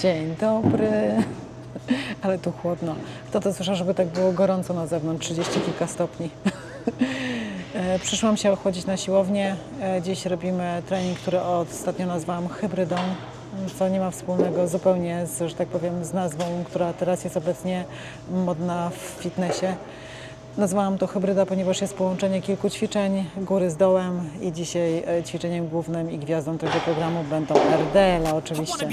Dzień dobry. Ale tu chłodno. Kto to słyszał, żeby tak było gorąco na zewnątrz, 30 kilka stopni. E, Przyszłam się ochłodzić na siłownię. E, Dziś robimy trening, który ostatnio nazwałam hybrydą, co nie ma wspólnego zupełnie z, że tak powiem, z nazwą, która teraz jest obecnie modna w fitnessie. Nazwałam to hybryda, ponieważ jest połączenie kilku ćwiczeń, góry z dołem i dzisiaj e, ćwiczeniem głównym i gwiazdą tego programu będą RDL oczywiście.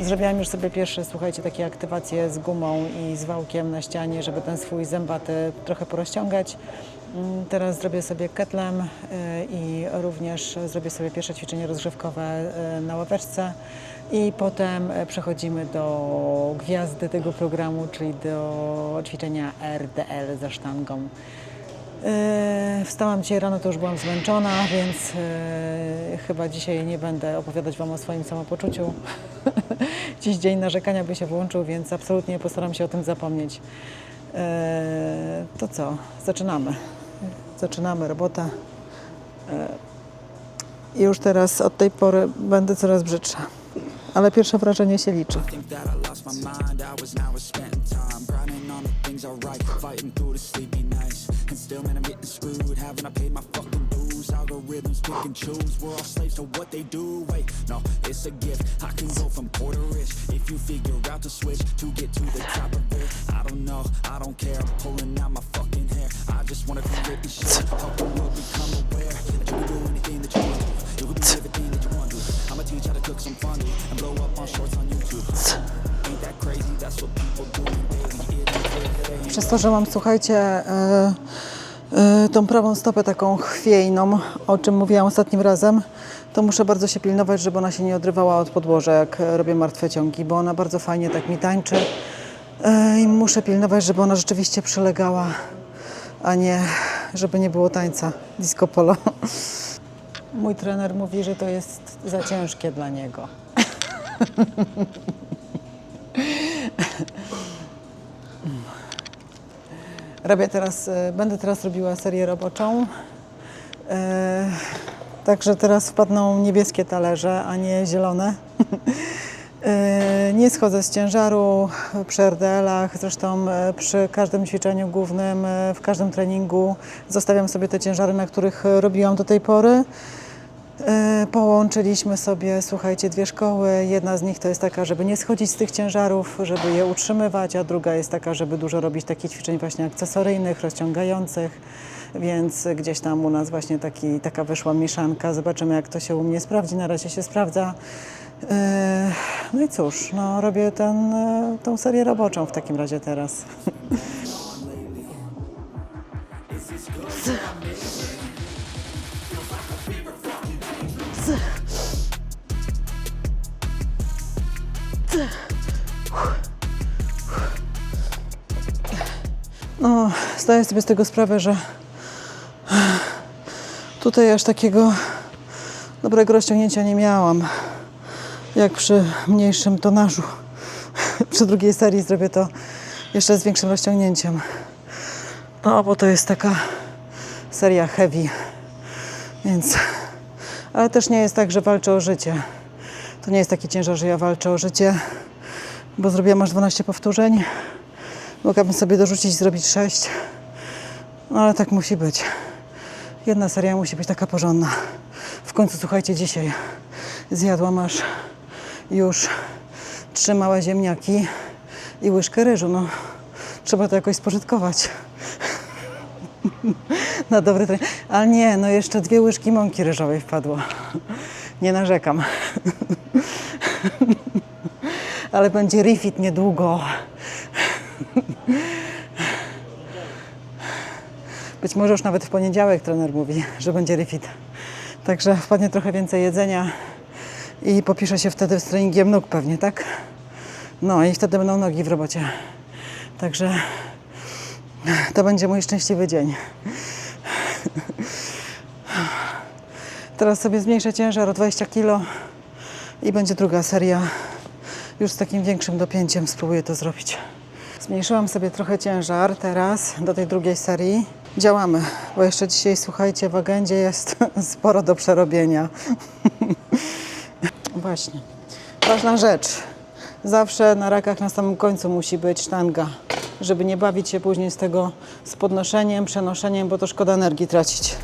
Zrobiłam już sobie pierwsze, słuchajcie, takie aktywacje z gumą i z wałkiem na ścianie, żeby ten swój zębaty trochę porozciągać. Teraz zrobię sobie ketlem y, i również zrobię sobie pierwsze ćwiczenie rozgrzewkowe y, na ławeczce i potem y, przechodzimy do gwiazdy tego programu, czyli do ćwiczenia RDL ze sztangą. Wstałam dzisiaj rano, to już byłam zmęczona, więc chyba dzisiaj nie będę opowiadać Wam o swoim samopoczuciu. Dziś dzień narzekania by się włączył, więc absolutnie postaram się o tym zapomnieć. To co? Zaczynamy. Zaczynamy robotę. I już teraz od tej pory będę coraz brzydsza. Ale pierwsze wrażenie się liczy. Pick and choose. We're all slaves to what they do. Wait, no, it's a gift. I can go from poor to rich if you figure out the switch to get to the top of it. I don't know, I don't care. I'm pulling out my fucking hair. I just wanna create this shit. Help the world become aware that you can do anything that you want to. You can everything that you want to. I'ma teach how to cook some fondue and blow up on shorts on YouTube. Że mam, słuchajcie, tą prawą stopę taką chwiejną, o czym mówiłam ostatnim razem, to muszę bardzo się pilnować, żeby ona się nie odrywała od podłoża, jak e, robię martwe ciągi, bo ona bardzo fajnie tak mi tańczy e, i muszę pilnować, żeby ona rzeczywiście przylegała, a nie, żeby nie było tańca disco polo. Mój trener mówi, że to jest za ciężkie dla niego. Robię teraz, e, będę teraz robiła serię roboczą. E, Także teraz wpadną niebieskie talerze, a nie zielone. E, Nie schodzę z ciężaru przy RDL-ach, zresztą przy każdym ćwiczeniu głównym, w każdym treningu zostawiam sobie te ciężary, na których robiłam do tej pory. E, Połączyliśmy sobie, słuchajcie, dwie szkoły. Jedna z nich to jest taka, żeby nie schodzić z tych ciężarów, żeby je utrzymywać, a druga jest taka, żeby dużo robić takich ćwiczeń właśnie akcesoryjnych, rozciągających. Więc gdzieś tam u nas właśnie taki, taka wyszła mieszanka. Zobaczymy, jak to się u mnie sprawdzi. Na razie się sprawdza. E, No i cóż, no, robię ten, e, tą serię roboczą w takim razie teraz. No, zdaję sobie z tego sprawę, że tutaj aż takiego dobrego rozciągnięcia nie miałam, jak przy mniejszym tonażu. przy drugiej serii zrobię to jeszcze z większym rozciągnięciem. No, bo to jest taka seria heavy, więc... Ale też nie jest tak, że walczę o życie. To nie jest taki ciężar, że ja walczę o życie, bo zrobiłam aż 12 powtórzeń. Mogłabym sobie dorzucić zrobić sześć. No ale tak musi być. Jedna seria musi być taka porządna. W końcu słuchajcie, dzisiaj zjadłam aż już trzy małe ziemniaki i łyżkę ryżu. No, trzeba to jakoś spożytkować. Na dobry trening. Ale nie, no jeszcze dwie łyżki mąki ryżowej wpadło. Nie narzekam. Ale będzie refit niedługo. Być może już nawet w poniedziałek trener mówi, że będzie refit. Także wpadnie trochę więcej jedzenia i popisze się wtedy z treningiem nóg pewnie, tak? No i wtedy będą nogi w robocie. Także to będzie mój szczęśliwy dzień. Teraz sobie zmniejszę ciężar o 20 kg i będzie druga seria. Już z takim większym dopięciem spróbuję to zrobić. Zmniejszyłam sobie trochę ciężar teraz do tej drugiej serii. Działamy, bo jeszcze dzisiaj, słuchajcie, w agendzie jest sporo do przerobienia. Właśnie. Ważna rzecz. Zawsze na rakach na samym końcu musi być sztanga, żeby nie bawić się później z tego z podnoszeniem, przenoszeniem, bo to szkoda energii tracić.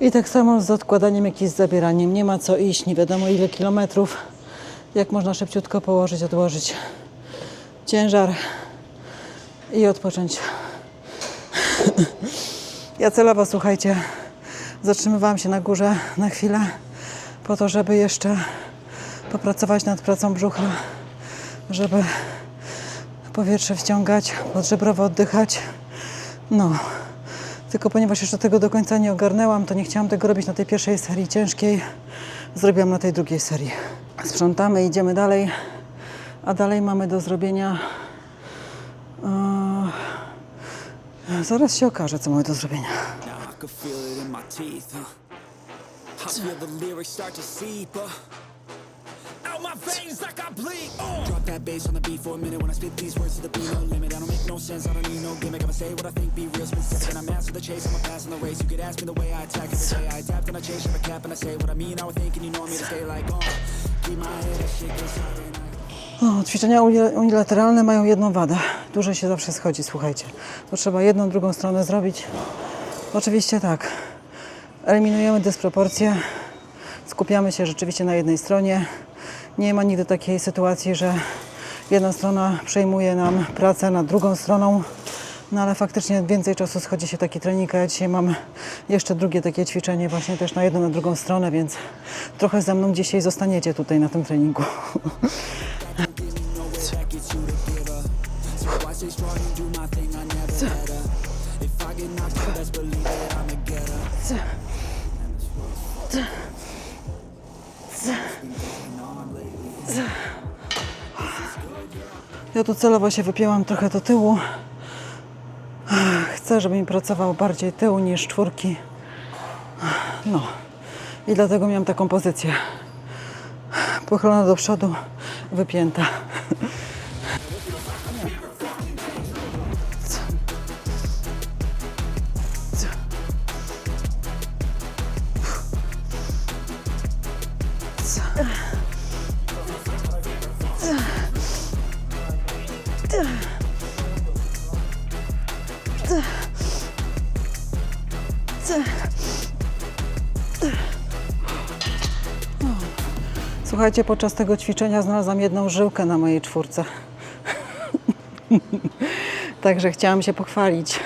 I tak samo z odkładaniem, jak i z zabieraniem. Nie ma co iść, nie wiadomo ile kilometrów. Jak można szybciutko położyć, odłożyć ciężar i odpocząć. Ja celowo, słuchajcie, zatrzymywałam się na górze na chwilę po to, żeby jeszcze popracować nad pracą brzucha, żeby powietrze wciągać, podżebrowo oddychać. No, tylko ponieważ jeszcze tego do końca nie ogarnęłam, to nie chciałam tego robić na tej pierwszej serii ciężkiej. Zrobiłam na tej drugiej serii. Sprzątamy, idziemy dalej. A dalej mamy do zrobienia. e, zaraz się okaże, co mamy do zrobienia. Ćwiczenia uni- unilateralne mają jedną wadę. Dłużej się zawsze schodzi, słuchajcie. To trzeba jedną, drugą stronę zrobić. Oczywiście tak. Eliminujemy dysproporcje. Skupiamy się rzeczywiście na jednej stronie. Nie ma nigdy takiej sytuacji, że jedna strona przejmuje nam pracę nad drugą stroną. No ale faktycznie więcej czasu schodzi się taki trening, ja dzisiaj mam jeszcze drugie takie ćwiczenie właśnie też na jedną, na drugą stronę, więc trochę ze mną dzisiaj zostaniecie tutaj na tym treningu. Ja tu celowo się wypięłam trochę do tyłu. Chcę, żeby mi pracował bardziej tył niż czwórki. No. I dlatego miałam taką pozycję. Pochylona do przodu, wypięta. Słuchajcie, podczas tego ćwiczenia znalazłam jedną żyłkę na mojej czwórce. Także chciałam się pochwalić,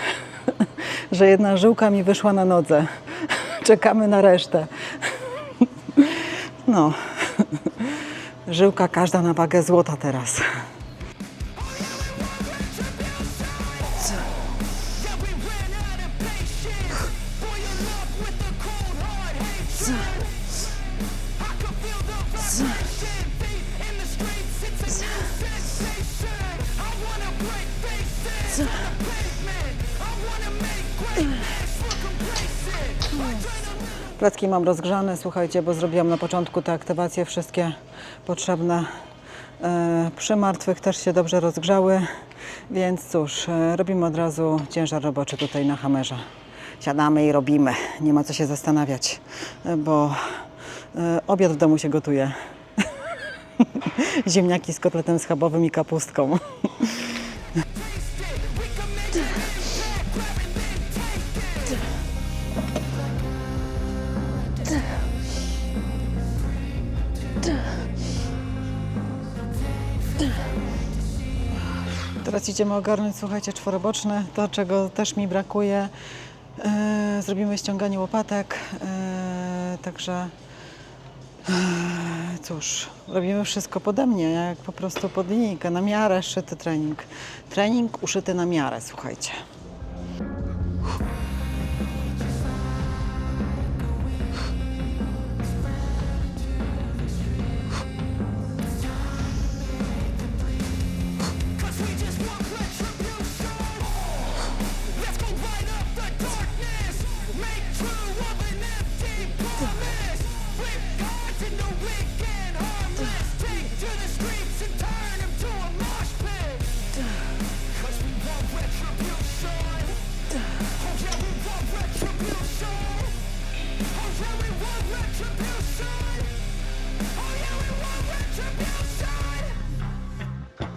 że jedna żyłka mi wyszła na nodze. Czekamy na resztę. No, żyłka każda na wagę złota teraz. Placki mam rozgrzane, słuchajcie, bo zrobiłam na początku te aktywacje wszystkie potrzebne. E, przy martwych też się dobrze rozgrzały, więc cóż, e, robimy od razu ciężar roboczy tutaj na hamerze. Siadamy i robimy, nie ma co się zastanawiać, e, bo obiad w domu się gotuje. Ziemniaki z kotletem schabowym i kapustką. Teraz idziemy ogarnąć, słuchajcie, czworoboczne, to czego też mi brakuje. E, zrobimy ściąganie łopatek, e, także e, cóż, robimy wszystko pode mnie, jak po prostu pod linijkę, na miarę szyty trening. Trening uszyty na miarę, słuchajcie.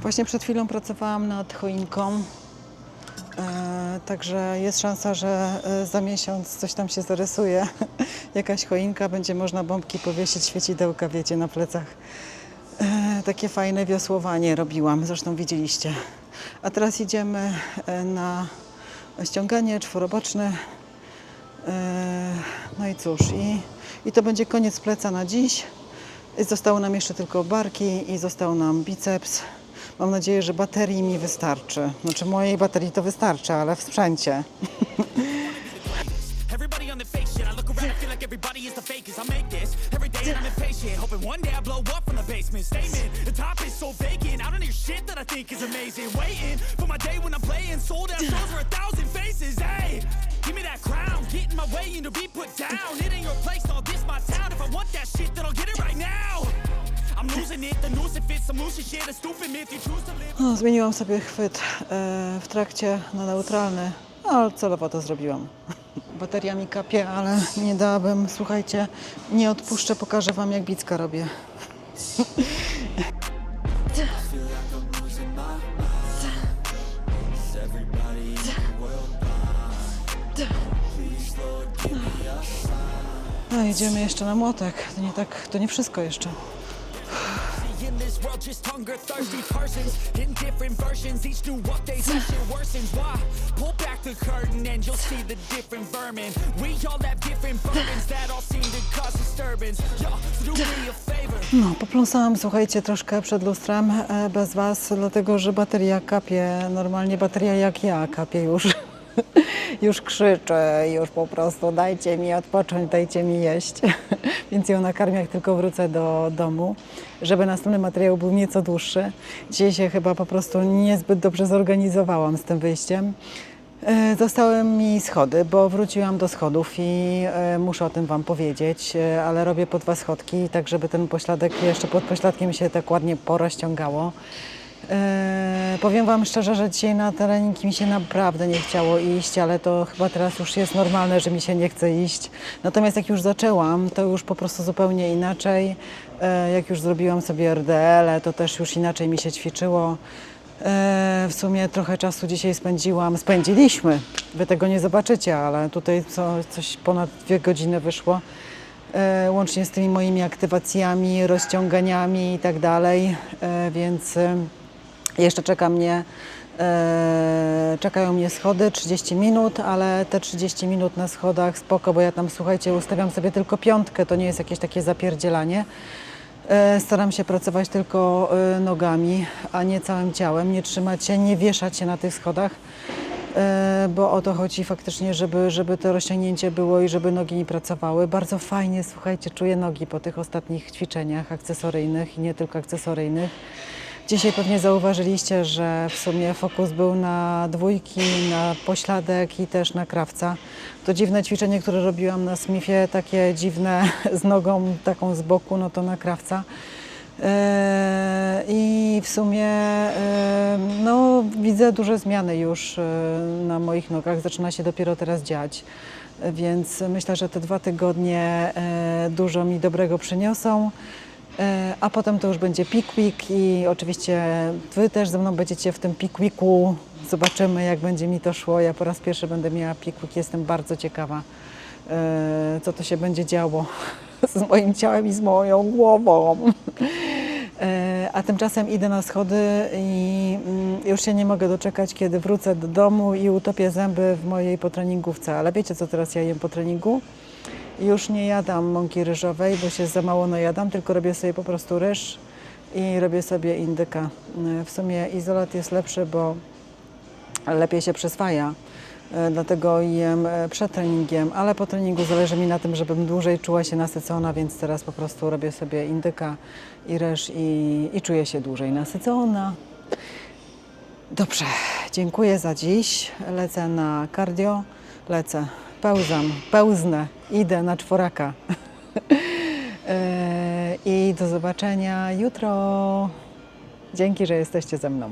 Właśnie przed chwilą pracowałam nad choinką. E, także jest szansa, że e, za miesiąc coś tam się zarysuje. Jakaś choinka, będzie można bombki powiesić, świecidełka, wiecie, na plecach. E, takie fajne wiosłowanie robiłam, zresztą widzieliście. A teraz idziemy na ściąganie czworoboczne. No i cóż, i, i to będzie koniec pleca na dziś. Zostały nam jeszcze tylko barki i został nam biceps. Mam nadzieję, że baterii mi wystarczy. Znaczy mojej baterii to wystarczy, ale w sprzęcie. Give me that crown. Get in my way and to be put down. It ain't your place, no, this my town. If I want that shit, then I'll get it right now. No, zmieniłam sobie chwyt e, w trakcie na neutralny, no, ale celowo to zrobiłam. Bateria mi kapie, ale nie dałabym, słuchajcie, nie odpuszczę, pokażę Wam jak bicka robię. No, jedziemy jeszcze na młotek. To nie tak, to nie wszystko jeszcze. In this world, just hunger, thirsty persons in different versions. Each new update, worsens. Why? Pull back the curtain and you'll see the different vermin. We all have different burdens that all seem to cause disturbance. So do me a favor. No, popląsałam, słuchajcie, troszkę przed lustrem e, bez Was, dlatego że bateria kapie. Normalnie bateria jak ja kapie już. już krzyczy, już po prostu dajcie mi odpocząć, dajcie mi jeść. Więc ją nakarmię, jak tylko wrócę do domu, żeby następny materiał był nieco dłuższy. Dzisiaj się chyba po prostu niezbyt dobrze zorganizowałam z tym wyjściem. E, Zostały mi schody, bo wróciłam do schodów i e, muszę o tym Wam powiedzieć, e, ale robię po dwa schodki, tak żeby ten pośladek jeszcze pod pośladkiem się tak ładnie porozciągało. E, powiem Wam szczerze, że dzisiaj na trening mi się naprawdę nie chciało iść, ale to chyba teraz już jest normalne, że mi się nie chce iść. Natomiast jak już zaczęłam, to już po prostu zupełnie inaczej. E, jak już zrobiłam sobie RDL, to też już inaczej mi się ćwiczyło. E, W sumie trochę czasu dzisiaj spędziłam, spędziliśmy. Wy tego nie zobaczycie, ale tutaj co, coś ponad dwie godziny wyszło. E, Łącznie z tymi moimi aktywacjami, rozciąganiami i tak dalej. E, Więc e, jeszcze czeka mnie, e, czekają mnie schody 30 minut, ale te 30 minut na schodach spoko, bo ja tam słuchajcie, ustawiam sobie tylko piątkę, to nie jest jakieś takie zapierdzielanie. E, Staram się pracować tylko e, nogami, a nie całym ciałem, nie trzymać się, nie wieszać się na tych schodach, e, bo o to chodzi faktycznie, żeby, żeby to rozciągnięcie było i żeby nogi nie pracowały. Bardzo fajnie, słuchajcie, czuję nogi po tych ostatnich ćwiczeniach akcesoryjnych i nie tylko akcesoryjnych. Dzisiaj pewnie zauważyliście, że w sumie fokus był na dwójki, na pośladek i też na krawca. To dziwne ćwiczenie, które robiłam na Smithie, takie dziwne z nogą taką z boku, no to na krawca. Eee, I w sumie eee, no, widzę duże zmiany już eee, na moich nogach. Zaczyna się dopiero teraz dziać. Więc myślę, że te dwa tygodnie dużo mi dobrego przyniosą. E, A potem to już będzie Pickwick i oczywiście Wy też ze mną będziecie w tym Pickwicku. Zobaczymy, jak będzie mi to szło. Ja po raz pierwszy będę miała Pickwick. Jestem bardzo ciekawa, e, co to się będzie działo z moim ciałem i z moją głową. E, A tymczasem idę na schody i mm, już się nie mogę doczekać, kiedy wrócę do domu i utopię zęby w mojej potreningówce. Ale wiecie, co teraz ja jem po treningu? Już nie jadam mąki ryżowej, bo się za mało najadam, tylko robię sobie po prostu ryż i robię sobie indyka. E, W sumie izolat jest lepszy, bo lepiej się przyswaja. E, Dlatego jem e, przed treningiem, ale po treningu zależy mi na tym, żebym dłużej czuła się nasycona, więc teraz po prostu robię sobie indyka i ryż i, i czuję się dłużej nasycona. Dobrze, dziękuję za dziś. Lecę na cardio, lecę, pełzam, pełznę, idę na czworaka. E, I do zobaczenia jutro. Dzięki, że jesteście ze mną.